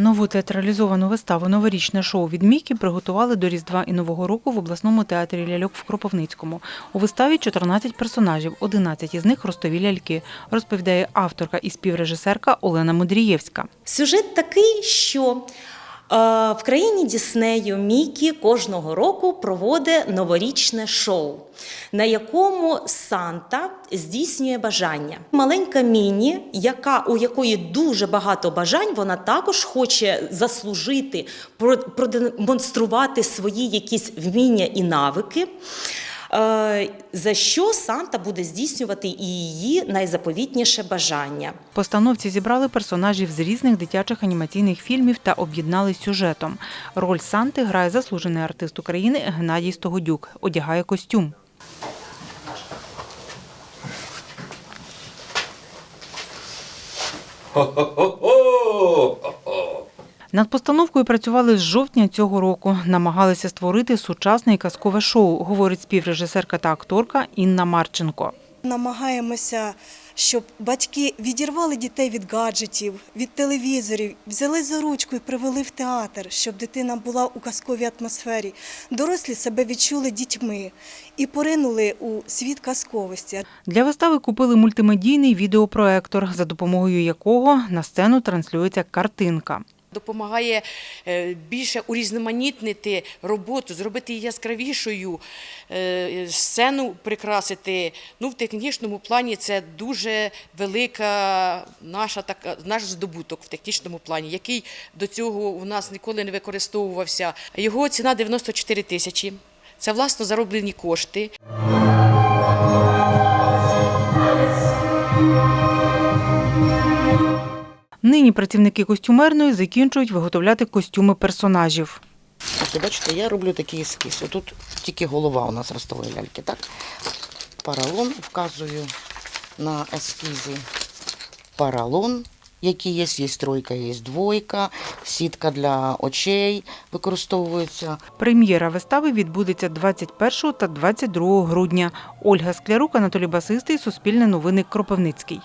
Нову театралізовану виставу Новорічне шоу від Мікі приготували до Різдва і Нового року в обласному театрі ляльок в Кропивницькому. У виставі 14 персонажів, 11 із них ростові ляльки, розповідає авторка і співрежисерка Олена Мудрієвська. Сюжет такий, що в країні Діснею Мікі кожного року проводить новорічне шоу, на якому Санта здійснює бажання. Маленька міні, яка, у якої дуже багато бажань, вона також хоче заслужити, про- продемонструвати свої якісь вміння і навики. Е, За що Санта буде здійснювати і її найзаповітніше бажання. Постановці зібрали персонажів з різних дитячих анімаційних фільмів та об'єднали сюжетом. Роль Санти грає заслужений артист України Геннадій Стогодюк. Одягає костюм. Хо-хо-хо! Над постановкою працювали з жовтня цього року. Намагалися створити сучасне і казкове шоу, говорить співрежисерка та акторка Інна Марченко. Намагаємося, щоб батьки відірвали дітей від гаджетів, від телевізорів, взяли за ручку і привели в театр, щоб дитина була у казковій атмосфері. Дорослі себе відчули дітьми і поринули у світ казковості. Для вистави купили мультимедійний відеопроектор, за допомогою якого на сцену транслюється картинка. Допомагає е, більше урізноманітнити роботу, зробити її яскравішою, е, сцену прикрасити. Ну, в технічному плані це дуже велика наша така наш здобуток в технічному плані, який до цього у нас ніколи не використовувався. Його ціна 94 тисячі. Це власно зароблені кошти. Нині працівники костюмерної закінчують виготовляти костюми персонажів. Ось, бачите, я роблю такий ескіз. Отут тільки голова у нас ростової ляльки, так? Паралон вказую на ескізі. Паралон, який є, є тройка, є двойка, сітка для очей використовується. Прем'єра вистави відбудеться 21 та 22 грудня. Ольга Склярук, Анатолій Басистий, Суспільне новини Кропивницький.